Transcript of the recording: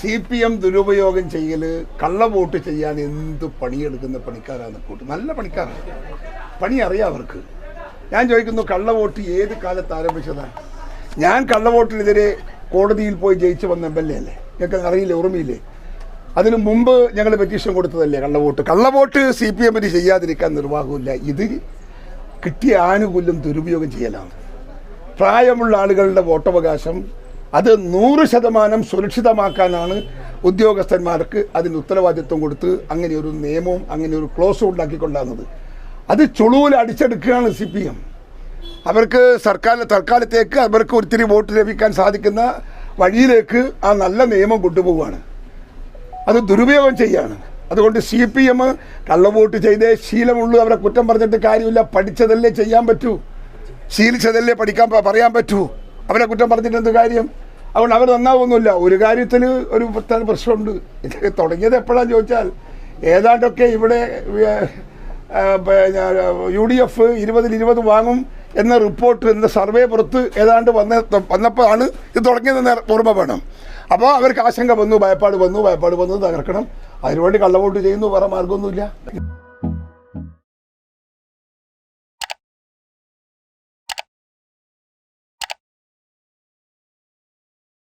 C P M ദുരുപയോഗം ചെയ്യൽ കള്ളവോട്ട് ചെയ്യാൻ എന്ത് പണിയെടുക്കുന്ന പണിക്കാരാണ് കൂട്ട്. നല്ല പണിക്കാരാണ്. പണി അറിയാം അവർക്ക്. ഞാൻ ചോദിക്കുന്നു കള്ളവോട്ട് ഏത് കാലത്ത് ആരംഭിച്ചതാണ് ഞാൻ കള്ളവോട്ടിനെതിരെ കോടതിയിൽ പോയി ജയിച്ചു വന്ന എം എൽ എ അല്ലേ? ഞങ്ങൾക്ക് അറിയില്ല ഓർമ്മയില്ലേ? അതിനു മുമ്പ് ഞങ്ങൾ പെറ്റീഷൻ കൊടുത്തതല്ലേ കള്ളവോട്ട് കള്ളവോട്ട് സി പി എമ്മിന് ചെയ്യാതിരിക്കാൻ നിർവാഹമില്ല ഇത് കിട്ടിയ ആനുകൂല്യം ദുരുപയോഗം ചെയ്യലാണ്. പ്രായമുള്ള ആളുകളുടെ വോട്ടവകാശം അത് നൂറ് ശതമാനം സുരക്ഷിതമാക്കാനാണ് ഉദ്യോഗസ്ഥന്മാർക്ക് അതിന് ഉത്തരവാദിത്വം കൊടുത്ത് അങ്ങനെ ഒരു നിയമവും അങ്ങനെ ഒരു ക്ലോസും ഉണ്ടാക്കിക്കൊണ്ടാകുന്നത് അത് ചുളുവിൽ അടിച്ചെടുക്കുകയാണ് സി പി എം അവർക്ക് സർക്കാർ തൽക്കാലത്തേക്ക് അവർക്ക് ഒത്തിരി വോട്ട് ലഭിക്കാൻ സാധിക്കുന്ന വഴിയിലേക്ക് ആ നല്ല നിയമം കൊണ്ടുപോവുകയാണ്. അത് ദുരുപയോഗം ചെയ്യാണ്. അതുകൊണ്ട് സി പി എം കള്ളവോട്ട് ചെയ്തേ ശീലമുള്ളൂ അവരെ കുറ്റം പറഞ്ഞിട്ട് കാര്യമില്ല പഠിച്ചതല്ലേ ചെയ്യാൻ പറ്റൂ. ശീലിച്ചതല്ലേ പഠിക്കാൻ പറയാൻ പറ്റൂ. അവരെ കുറ്റം പറഞ്ഞിട്ട് എന്ത് കാര്യം? അതുകൊണ്ട് അവർ നന്നാവുന്നില്ല ഒരു കാര്യത്തിൽ ഒരു പ്രത്യേക പ്രശ്നമുണ്ട്. ഇത് തുടങ്ങിയത് എപ്പോഴാന്ന് ചോദിച്ചാൽ ഏതാണ്ടൊക്കെ ഇവിടെ യു ഡി എഫ് ഇരുപതിൽ ഇരുപത് വാങ്ങും എന്ന റിപ്പോർട്ട് എന്ന സർവേ പുറത്ത് ഏതാണ്ട് വന്ന വന്നപ്പോഴാണ് ഇത് തുടങ്ങിയതെന്ന് ഓർമ്മ വേണം. അപ്പോൾ അവർക്ക് ആശങ്ക വന്നു ഭയപ്പാട് വന്നു ഭയപ്പാട് വന്നു തകർക്കണം. അതിനുവേണ്ടി കള്ളവോട്ട് ചെയ്യുന്നു വേറെ മാർഗമൊന്നുമില്ല